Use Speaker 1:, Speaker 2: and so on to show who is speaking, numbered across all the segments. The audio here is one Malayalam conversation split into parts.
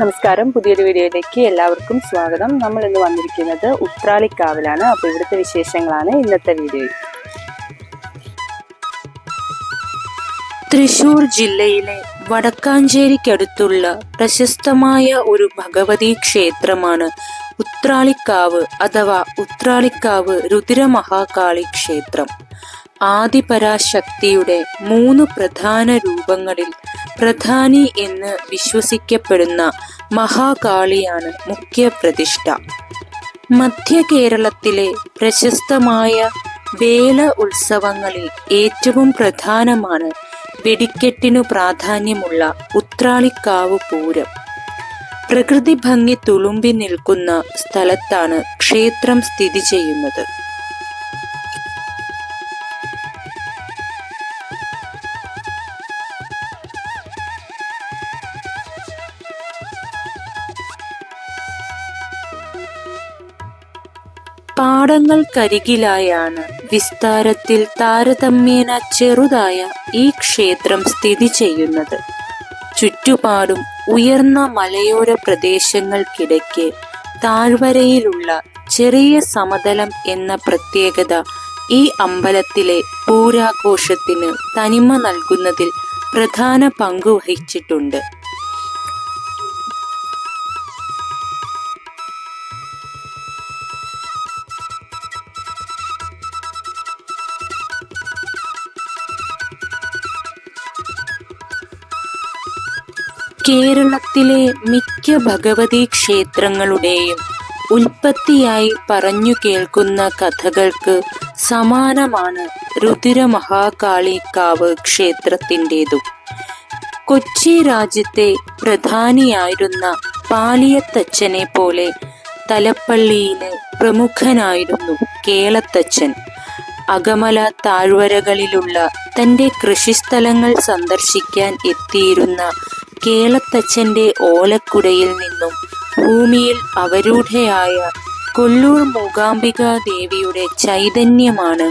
Speaker 1: നമസ്കാരം. പുതിയൊരു വീഡിയോയിലേക്ക് എല്ലാവർക്കും സ്വാഗതം. നമ്മൾ ഇന്ന് വന്നിരിക്കുന്നത് ഉത്രാളിക്കാവിലാണ് അപ്പോൾ ഇവിടുത്തെ വിശേഷങ്ങളാണ് ഇന്നത്തെ വീഡിയോയിൽ.
Speaker 2: തൃശൂർ ജില്ലയിലെ വടക്കാഞ്ചേരിക്കടുത്തുള്ള പ്രശസ്തമായ ഒരു ഭഗവതി ക്ഷേത്രമാണ് ഉത്രാളിക്കാവ് അഥവാ ഉത്രാളിക്കാവ് രുദ്രമഹാകാളി ക്ഷേത്രം. ആദിപരാശക്തിയുടെ മൂന്ന് പ്രധാന രൂപങ്ങളിൽ പ്രധാനി എന്ന് വിശ്വസിക്കപ്പെടുന്ന മഹാകാളിയാണ് മുഖ്യ പ്രതിഷ്ഠ മധ്യ കേരളത്തിലെ പ്രശസ്തമായ വേല ഉത്സവങ്ങളിൽ ഏറ്റവും പ്രധാനമാണ് വെടിക്കെട്ടിനു പ്രാധാന്യമുള്ള ഉത്രാളിക്കാവ് പൂരം. പ്രകൃതി ഭംഗി തുളുമ്പി നിൽക്കുന്ന സ്ഥലത്താണ് ക്ഷേത്രം സ്ഥിതി ചെയ്യുന്നത്. പാടങ്ങൾക്കരികിലായാണ് വിസ്താരത്തിൽ താരതമ്യേന ചെറുതായ ഈ ക്ഷേത്രം സ്ഥിതി ചെയ്യുന്നത്. ചുറ്റുപാടും ഉയർന്ന മലയോര പ്രദേശങ്ങൾക്കിടയ്ക്ക് താഴ്വരയിലുള്ള ചെറിയ സമതലം എന്ന പ്രത്യേകത ഈ അമ്പലത്തിലെ പൂരാഘോഷത്തിന് തനിമ നൽകുന്നതിൽ പ്രധാന പങ്ക് കേരളത്തിലെ മിക്ക ഭഗവതി ക്ഷേത്രങ്ങളുടെയും ഉൽപ്പത്തിയായി പറഞ്ഞു കേൾക്കുന്ന കഥകൾക്ക് സമാനമാണ് രുതിരമഹാകാളിക്കാവ് ക്ഷേത്രത്തിന്റെതും. കൊച്ചി രാജ്യത്തെ പ്രധാനിയായിരുന്ന പാലിയത്തച്ഛനെ പോലെ തലപ്പള്ളിയിലെ പ്രമുഖനായിരുന്നു കേളത്തച്ഛൻ. അകമല താഴ്വരകളിലുള്ള തന്റെ കൃഷിസ്ഥലങ്ങൾ സന്ദർശിക്കാൻ എത്തിയിരുന്ന കേളത്തച്ഛന്റെ ഓലക്കുടയിൽ നിന്നും ഭൂമിയിൽ അവരൂഢയായ കൊല്ലൂർ മൂകാംബിക ദേവിയുടെ ചൈതന്യമാണ്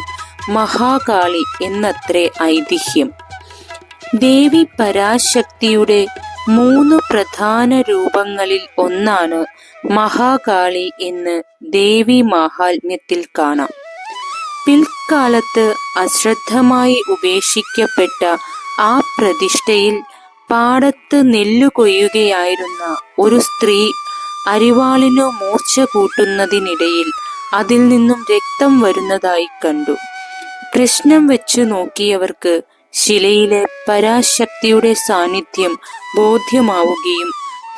Speaker 2: മഹാകാളി എന്നത്രേ ഐതിഹ്യം. ദേവി പരാശക്തിയുടെ മൂന്ന് പ്രധാന രൂപങ്ങളിൽ ഒന്നാണ് മഹാകാളി എന്ന് ദേവി മാഹാത്മ്യത്തിൽ കാണാം. പിൽക്കാലത്ത് അശ്രദ്ധമായി ഉപേക്ഷിക്കപ്പെട്ട ആ പ്രതിഷ്ഠയിൽ പാടത്ത് നെല്ലു കൊയ്യുകയായിരുന്ന ഒരു സ്ത്രീ അരിവാളിനു മൂർച്ച കൂട്ടുന്നതിനിടയിൽ അതിൽ നിന്നും രക്തം വരുന്നതായി കണ്ടു. പ്രശ്നം വെച്ചു നോക്കിയവർക്ക് ശിലയിലെ പരാശക്തിയുടെ സാന്നിധ്യം ബോധ്യമാവുകയും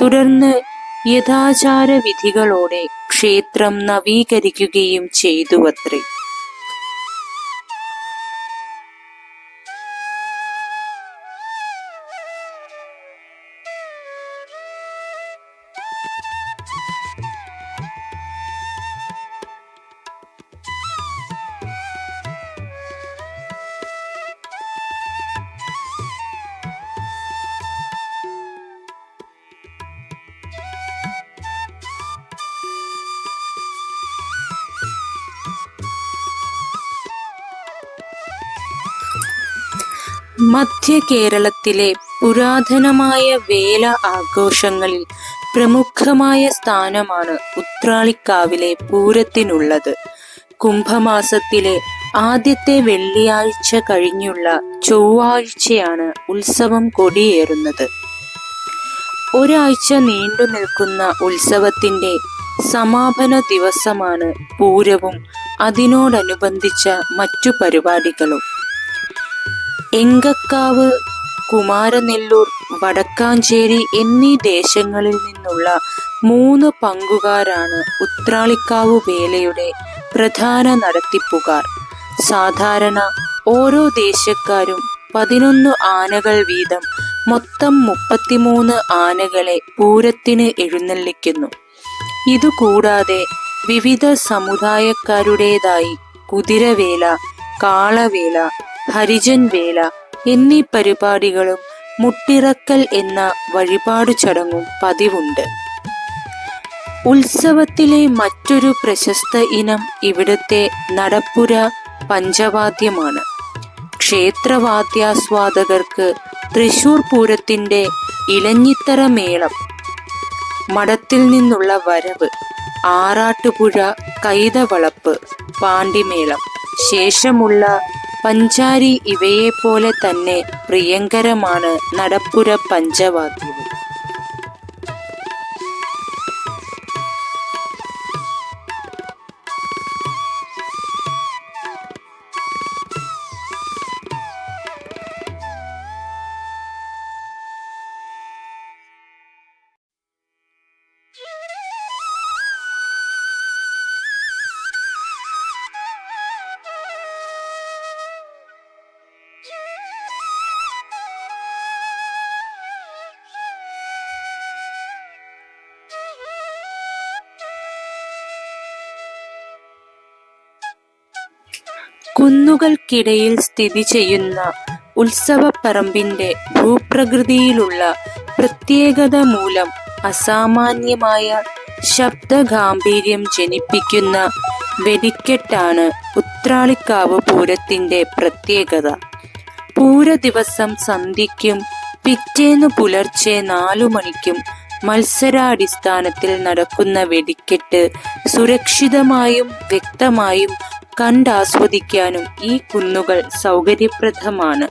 Speaker 2: തുടർന്ന് യഥാചാര വിധികളോടെ ക്ഷേത്രം നവീകരിക്കുകയും ചെയ്തുവത്രേ. മധ്യ കേരളത്തിലെ പുരാതനമായ വേല ആഘോഷങ്ങളിൽ പ്രമുഖമായ സ്ഥാനമാണ് ഉത്രാളിക്കാവിലെ പൂരത്തിനുള്ളത്. കുംഭമാസത്തിലെ ആദ്യത്തെ വെള്ളിയാഴ്ച കഴിഞ്ഞുള്ള ചൊവ്വാഴ്ചയാണ് ഉത്സവം കൊടിയേറുന്നത്. ഒരാഴ്ച നീണ്ടു നിൽക്കുന്ന ഉത്സവത്തിന്റെ സമാപന ദിവസമാണ് പൂരവും. അതിനോടനുബന്ധിച്ച മറ്റു പരിപാടികളും. എങ്കക്കാവ് കുമാരനെല്ലൂർ വടക്കാഞ്ചേരി എന്നീ ദേശങ്ങളിൽ നിന്നുള്ള മൂന്ന് പങ്കുകാരാണ് ഉത്രാളിക്കാവ് വേലയുടെ പ്രധാന നടത്തിപ്പുകാർ. സാധാരണ ഓരോ ദേശക്കാരും പതിനൊന്ന് ആനകൾ വീതം മൊത്തം മുപ്പത്തിമൂന്ന് ആനകളെ പൂരത്തിന് എഴുന്നള്ളിക്കുന്നു. ഇതുകൂടാതെ വിവിധ സമുദായക്കാരുടേതായി കുതിരവേല കാളവേല ഹരിജൻ വേല എന്നീ പരിപാടികളും മുട്ടിറക്കൽ എന്ന വഴിപാടു ചടങ്ങും പതിവുണ്ട്. ഉത്സവത്തിലെ മറ്റൊരു പ്രശസ്ത ഇനം ഇവിടുത്തെ നടപ്പുര പഞ്ചവാദ്യമാണ്. ക്ഷേത്രവാദ്യാസ്വാദകർക്ക് തൃശൂർ പൂരത്തിന്റെ ഇലഞ്ഞിത്തറ മേളം മഠത്തിൽ നിന്നുള്ള വരവ് ആറാട്ടുപുഴ കൈതവളപ്പ് പാണ്ടിമേളം ശേഷമുള്ള പഞ്ചാരി ഇവയെപ്പോലെ തന്നെ പ്രിയങ്കരമാണ് നടപ്പുര പഞ്ചവാദ്യവും കുന്നുകൾക്കിടയിൽ സ്ഥിതി ചെയ്യുന്ന ഉത്സവപ്പറമ്പിന്റെ ഭൂപ്രകൃതിയിലുള്ള പ്രത്യേകത മൂലം അസാമാന്യമായ ശബ്ദഗാംഭീര്യം ജനിപ്പിക്കുന്ന വെടിക്കെട്ടാണ് ഉത്രാളിക്കാവ് പൂരത്തിന്റെ പ്രത്യേകത. പൂര ദിവസം സന്ധ്യയ്ക്കും പിറ്റേന്ന് പുലർച്ചെ നാലു മണിക്കും മത്സരാടിസ്ഥാനത്തിൽ നടക്കുന്ന വെടിക്കെട്ട് സുരക്ഷിതമായും വ്യക്തമായും കണ്ടാസ്വദിക്കാനും ഈ കുന്നുകൾ സൗകര്യപ്രദമാണ്.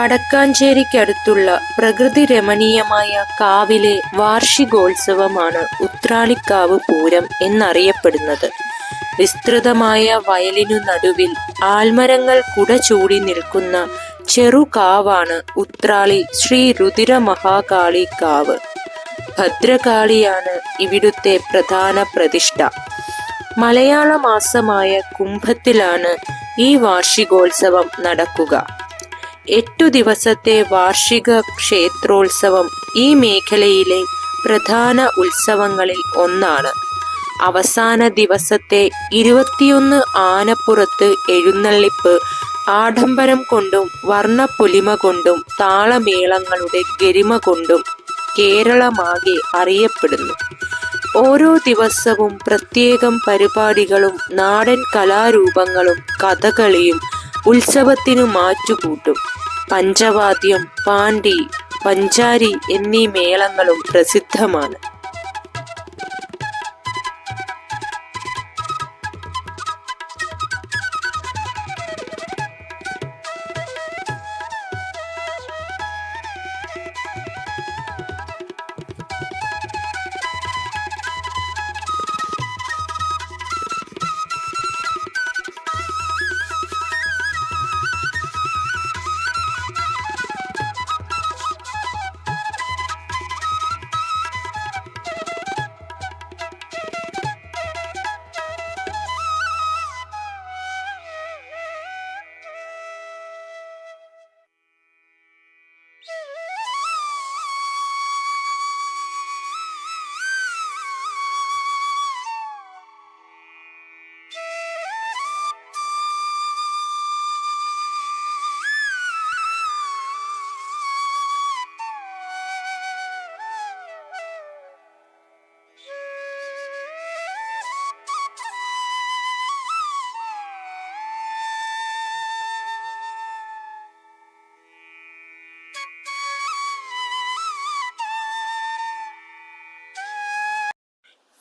Speaker 2: വടക്കാഞ്ചേരിക്കടുത്തുള്ള പ്രകൃതി രമണീയമായ കാവിലെ വാർഷികോത്സവമാണ് ഉത്രാളിക്കാവ് പൂരം എന്നറിയപ്പെടുന്നത്. വിസ്തൃതമായ വയലിനു നടുവിൽ ആൽമരങ്ങൾ കുട ചൂടി നിൽക്കുന്ന ചെറുകാവാണ് ഉത്രാളി ശ്രീ രുതിര മഹാകാളി കാവ്. ഭദ്രകാളിയാണ് ഇവിടുത്തെ പ്രധാന പ്രതിഷ്ഠ. മലയാള മാസമായ കുംഭത്തിലാണ് ഈ വാർഷികോത്സവം നടക്കുക. എട്ടു ദിവസത്തെ വാർഷിക ക്ഷേത്രോത്സവം ഈ മേഖലയിലെ പ്രധാന ഉത്സവങ്ങളിൽ ഒന്നാണ്. അവസാന ദിവസത്തെ ഇരുപത്തിയൊന്ന് ആനപ്പുറത്ത് എഴുന്നള്ളിപ്പ് ആഡംബരം കൊണ്ടും വർണപ്പൊലിമ കൊണ്ടും താളമേളങ്ങളുടെ ഗരിമ കൊണ്ടും കേരളമാകെ അറിയപ്പെടുന്നു. ഓരോ ദിവസവും പ്രത്യേകം പരിപാടികളും നാടൻ കലാരൂപങ്ങളും കഥകളിയും ഉത്സവത്തിനു മാറ്റുകൂട്ടും. പഞ്ചവാദ്യം പാണ്ടി പഞ്ചാരി എന്നീ മേളങ്ങളും പ്രസിദ്ധമാണ്.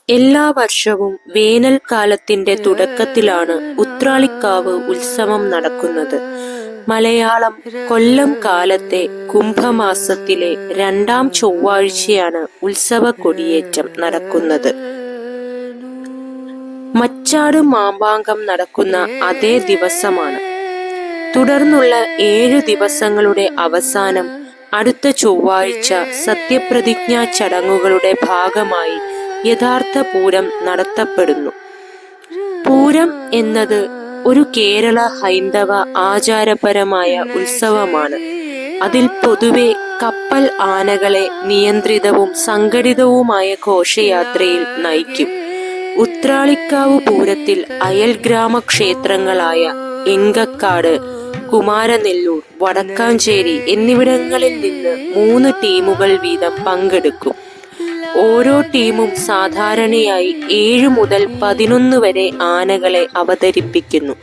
Speaker 2: എല്ലാ വർഷവും വേനൽക്കാലത്തിന്റെ തുടക്കത്തിലാണ് ഉത്രാളിക്കാവ് ഉത്സവം നടക്കുന്നത്. മലയാളം കൊല്ലം കാലത്തെ കുംഭമാസത്തിലെ രണ്ടാം ചൊവ്വാഴ്ചയാണ് ഉത്സവ കൊടിയേറ്റം നടക്കുന്നത്. മച്ചാട് മാമ്പാങ്കം നടക്കുന്ന അതേ ദിവസമാണ്. തുടർന്നുള്ള ഏഴ് ദിവസങ്ങളുടെ അവസാനം അടുത്ത ചൊവ്വാഴ്ച സത്യപ്രതിജ്ഞാ ചടങ്ങുകളുടെ ഭാഗമായി യഥാർത്ഥ പൂരം നടത്തപ്പെടുന്നു. പൂരം എന്നത് ഒരു കേരള ഹൈന്ദവ ആചാരപരമായ ഉത്സവമാണ്. അതിൽ പൊതുവെ കപ്പൽ ആനകളെ നിയന്ത്രിതവും സംഘടിതവുമായ ഘോഷയാത്രയിൽ നയിക്കും. ഉത്രാളിക്കാവ് പൂരത്തിൽ അയൽ ഗ്രാമക്ഷേത്രങ്ങളായ എങ്കക്കാട് കുമാരനെല്ലൂർ വടക്കാഞ്ചേരി എന്നിവിടങ്ങളിൽ നിന്ന് മൂന്ന് ടീമുകൾ വീതം പങ്കെടുക്കും. ഓരോ ടീമും സാധാരണയായി ഏഴ് മുതൽ പതിനൊന്ന് വരെ ആനകളെ അവതരിപ്പിക്കുന്നു.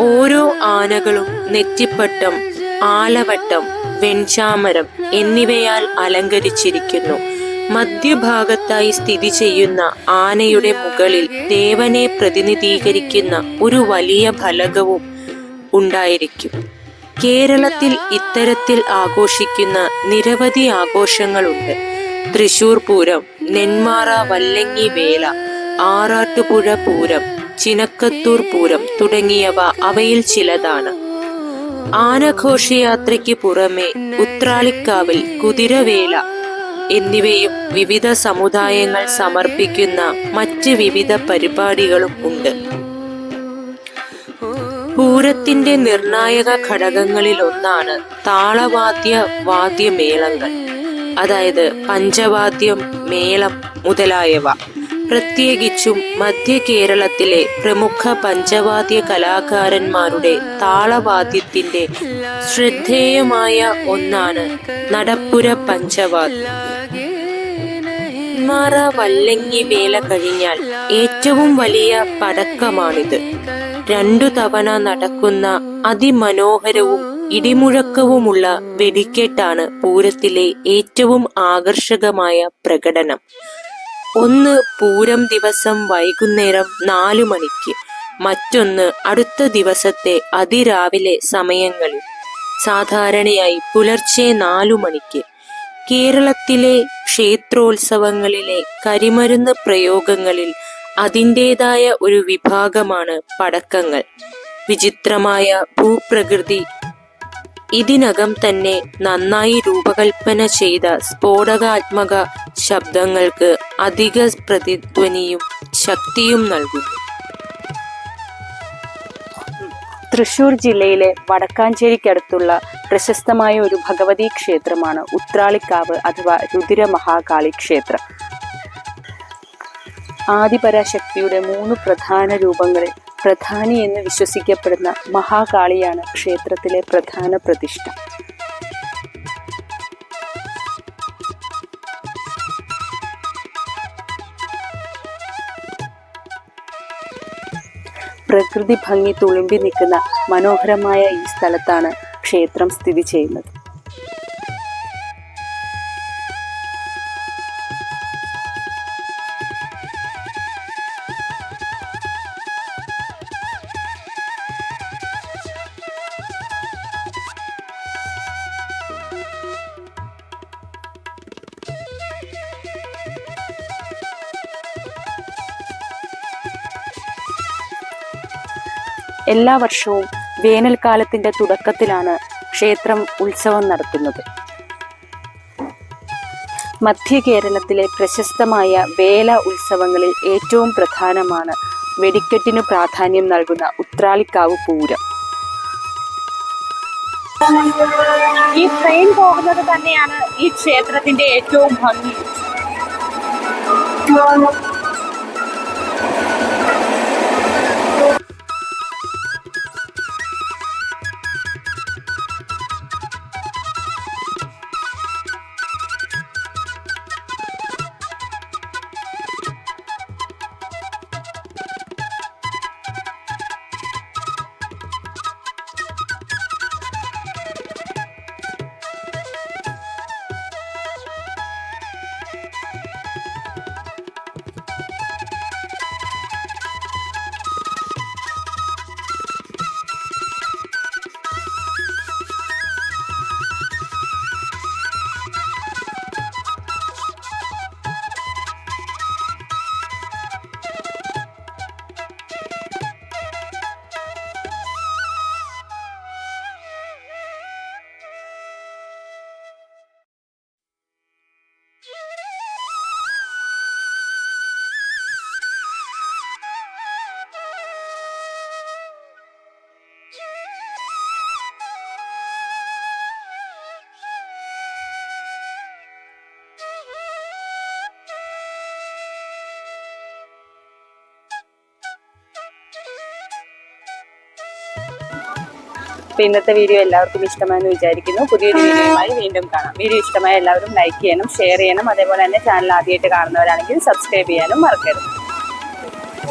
Speaker 2: ഓരോ ആനകളും നെറ്റിപ്പട്ടം ആലവട്ടം വെൺചാമരം എന്നിവയാൽ അലങ്കരിച്ചിരിക്കുന്നു. മധ്യഭാഗത്തായി സ്ഥിതി ചെയ്യുന്ന ആനയുടെ മുകളിൽ ദേവനെ പ്രതിനിധീകരിക്കുന്ന ഒരു വലിയ ഫലകവും ഉണ്ടായിരിക്കും. കേരളത്തിൽ ഇത്തരത്തിൽ ആഘോഷിക്കുന്ന നിരവധി ആഘോഷങ്ങളുണ്ട്. തൃശൂർ പൂരം നെന്മാറ വല്ലങ്ങി വേല ആറാട്ടുപുഴ പൂരം ചിനക്കത്തൂർ പൂരം തുടങ്ങിയവ അവയിൽ ചിലതാണ്. ആനഘോഷയാത്രയ്ക്ക് പുറമെ ഉത്രാളിക്കാവിൽ കുതിരവേല എന്നിവയും വിവിധ സമുദായങ്ങൾ സമർപ്പിക്കുന്ന മറ്റ് വിവിധ പരിപാടികളും ഉണ്ട്. പൂരത്തിന്റെ നിർണായക ഘടകങ്ങളിൽ ഒന്നാണ് താളവാദ്യ വാദ്യമേളങ്ങൾ. അതായത് പഞ്ചവാദ്യം മേളം മുതലായവ. പ്രത്യേകിച്ചും മധ്യ കേരളത്തിലെ പ്രമുഖ പഞ്ചവാദ്യ കലാകാരന്മാരുടെ താളവാദ്യത്തിന്റെ ശ്രദ്ധേയമായ ഒന്നാണ് നടപ്പുര പഞ്ചവാദ്യം. നെന്മാറ വല്ലങ്ങി വേല കഴിഞ്ഞാൽ ഏറ്റവും വലിയ പടക്കമാണിത്. രണ്ടു തവണ നടക്കുന്ന അതിമനോഹരവും ഇടിമുഴക്കവുമുള്ള വെടിക്കെട്ടാണ് പൂരത്തിലെ ഏറ്റവും ആകർഷകമായ പ്രകടനം. ഒന്ന് പൂരം ദിവസം വൈകുന്നേരം നാലു മണിക്ക് മറ്റൊന്ന് അടുത്ത ദിവസത്തെ അതിരാവിലെ സമയങ്ങളിൽ. സാധാരണയായി പുലർച്ചെ നാലു മണിക്ക്. കേരളത്തിലെ ക്ഷേത്രോത്സവങ്ങളിലെ കരിമരുന്ന് പ്രയോഗങ്ങളിൽ അതിന്റെതായ ഒരു വിഭാഗമാണ് പടക്കങ്ങൾ. വിചിത്രമായ ഭൂപ്രകൃതി ഇതിനകം തന്നെ നന്നായി രൂപകൽപ്പന ചെയ്ത സ്ഫോടകാത്മക ശബ്ദങ്ങൾക്ക് അധിക പ്രതിധ്വനിയും ശക്തിയും നൽകുന്നു.
Speaker 1: തൃശൂർ ജില്ലയിലെ വടക്കാഞ്ചേരിക്കടുത്തുള്ള പ്രശസ്തമായ ഒരു ഭഗവതി ക്ഷേത്രമാണ് ഉത്രാളിക്കാവ് അഥവാ രുതിര മഹാകാളി ക്ഷേത്രം. ആദിപരാശക്തിയുടെ മൂന്ന് പ്രധാന രൂപങ്ങളിൽ പ്രധാനി എന്ന് വിശ്വസിക്കപ്പെടുന്ന മഹാകാളിയാണ് ക്ഷേത്രത്തിലെ പ്രധാന പ്രതിഷ്ഠ. പ്രകൃതി ഭംഗി തുളുമ്പി നിൽക്കുന്ന മനോഹരമായ ഈ സ്ഥലത്താണ് ക്ഷേത്രം സ്ഥിതി ചെയ്യുന്നത്. എല്ലാ വർഷവും വേനൽക്കാലത്തിന്റെ തുടക്കത്തിലാണ് ക്ഷേത്രം ഉത്സവം നടത്തുന്നത്. മധ്യ കേരളത്തിലെ പ്രശസ്തമായ വേല ഉത്സവങ്ങളിൽ ഏറ്റവും പ്രധാനമാണ് വെടിക്കെട്ടിന് പ്രാധാന്യം നൽകുന്ന ഉത്രാളിക്കാവ് പൂരം. ഈ ട്രെയിൻ പോകുന്നത് തന്നെയാണ് ഈ ക്ഷേത്രത്തിന്റെ ഏറ്റവും ഭംഗി. അപ്പോൾ ഇന്നത്തെ വീഡിയോ എല്ലാവർക്കും ഇഷ്ടമായെന്ന് വിചാരിക്കുന്നു. പുതിയൊരു വീഡിയോയുമായി വീണ്ടും കാണാം. വീഡിയോ ഇഷ്ടമായ എല്ലാവരും ലൈക്ക് ചെയ്യണം ഷെയർ ചെയ്യണം അതേപോലെ തന്നെ ചാനൽ ആദ്യമായിട്ട് കാണുന്നവരാണെങ്കിൽ സബ്സ്ക്രൈബ് ചെയ്യാനും മറക്കരുത്.